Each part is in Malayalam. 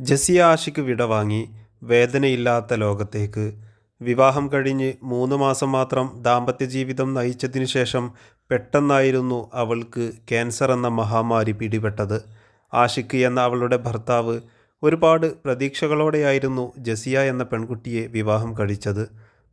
ജസിയ ആഷിക്ക് വിടവാങ്ങി വേദനയില്ലാത്ത ലോകത്തേക്ക്. വിവാഹം കഴിഞ്ഞ് മൂന്ന് മാസം മാത്രം ദാമ്പത്യ ജീവിതം നയിച്ചതിനു ശേഷം പെട്ടെന്നായിരുന്നു അവൾക്ക് ക്യാൻസർ എന്ന മഹാമാരി പിടിപെട്ടത്. ആഷിക്ക് എന്ന അവളുടെ ഭർത്താവ് ഒരുപാട് പ്രതീക്ഷകളോടെയായിരുന്നു ജസിയ എന്ന പെൺകുട്ടിയെ വിവാഹം കഴിച്ചത്.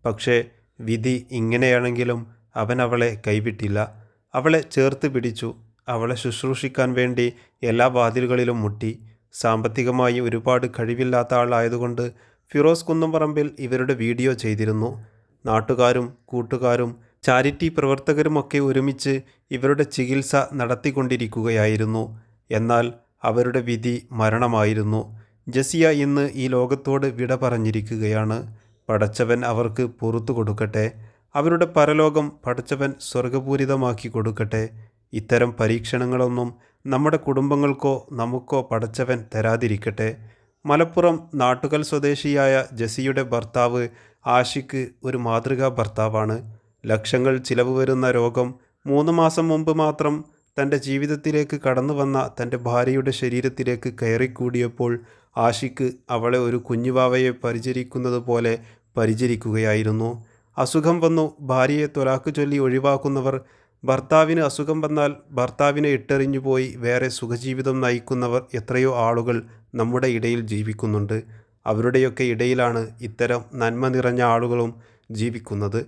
പക്ഷേ വിധി ഇങ്ങനെയാണെങ്കിലും അവൻ അവളെ കൈവിട്ടില്ല. അവളെ ചേർത്ത് പിടിച്ചു. അവളെ ശുശ്രൂഷിക്കാൻ വേണ്ടി എല്ലാ വാതിലുകളിലും മുട്ടി. സാമ്പത്തികമായി ഒരുപാട് കഴിവില്ലാത്ത ആളായതുകൊണ്ട് ഫിറോസ് കുന്നംപറമ്പിൽ ഇവരുടെ വീഡിയോ ചെയ്തിരുന്നു. നാട്ടുകാരും കൂട്ടുകാരും ചാരിറ്റി പ്രവർത്തകരുമൊക്കെ ഒരുമിച്ച് ഇവരുടെ ചികിത്സ നടത്തിക്കൊണ്ടിരിക്കുകയായിരുന്നു. എന്നാൽ അവരുടെ വിധി മരണമായിരുന്നു. ജസിയ ഇന്ന് ഈ ലോകത്തോട് വിട പറഞ്ഞിരിക്കുകയാണ്. പടച്ചവൻ അവർക്ക് പുറത്തു കൊടുക്കട്ടെ. അവരുടെ പരലോകം പടച്ചവൻ സ്വർഗപൂരിതമാക്കി കൊടുക്കട്ടെ. ഇത്തരം പരീക്ഷണങ്ങളൊന്നും നമ്മുടെ കുടുംബങ്ങൾക്കോ നമുക്കോ പടച്ചവൻ തരാതിരിക്കട്ടെ. മലപ്പുറം നാട്ടുകൽ സ്വദേശിയായ ജസിയുടെ ഭർത്താവ് ആഷിക്ക് ഒരു മാതൃകാ ഭർത്താവാണ്. ലക്ഷങ്ങൾ ചിലവ് വരുന്ന രോഗം മൂന്ന് മാസം മുമ്പ് മാത്രം തന്റെ ജീവിതത്തിലേക്ക് കടന്നു വന്ന തന്റെ ഭാര്യയുടെ ശരീരത്തിലേക്ക് കയറിക്കൂടിയപ്പോൾ ആഷിക്ക് അവളെ ഒരു കുഞ്ഞുവാവയെ പരിചരിക്കുന്നത് പോലെ പരിചരിക്കുകയായിരുന്നു. അസുഖം വന്നു ഭാര്യയെ തൊലാക്ക് ചൊല്ലി ഒഴിവാക്കുന്നവർ ഭർത്താവിന് അസുഖം വന്നാൽ ഭർത്താവിനെ ഇട്ടെറിഞ്ഞു പോയി വേറെ സുഖജീവിതം നയിക്കുന്നവർ എത്രയോ ആളുകൾ നമ്മുടെ ഇടയിൽ ജീവിക്കുന്നുണ്ട്. അവരുടെയൊക്കെ ഇടയിലാണ് ഇത്തരം നന്മ നിറഞ്ഞ ആളുകളും ജീവിക്കുന്നത്.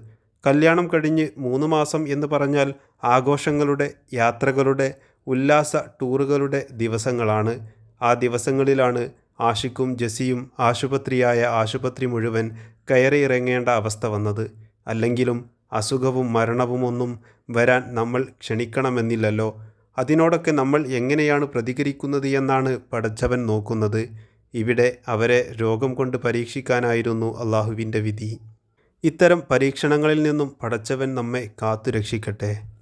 കല്യാണം കഴിഞ്ഞ് മൂന്ന് മാസം എന്ന് പറഞ്ഞാൽ ആഘോഷങ്ങളുടെ യാത്രകളുടെ ഉല്ലാസ ടൂറുകളുടെ ദിവസങ്ങളാണ്. ആ ദിവസങ്ങളിലാണ് ആഷിക്കും ജസിയും ആശുപത്രിയായ ആശുപത്രി മുഴുവൻ കയറി ഇറങ്ങേണ്ട അവസ്ഥ വന്നത്. അല്ലെങ്കിലും അസുഖവും മരണവുമൊന്നും വരാൻ നമ്മൾ ക്ഷണിക്കണമെന്നില്ലല്ലോ. അതിനോടൊക്കെ നമ്മൾ എങ്ങനെയാണ് പ്രതികരിക്കുന്നത് എന്നാണ് പടച്ചവൻ നോക്കുന്നത്. ഇവിടെ അവരെ രോഗം കൊണ്ട് പരീക്ഷിക്കാനായിരുന്നു അള്ളാഹുവിന്റെ വിധി. ഇത്തരം പരീക്ഷണങ്ങളിൽ നിന്നും പടച്ചവൻ നമ്മെ കാത്തു രക്ഷിക്കട്ടെ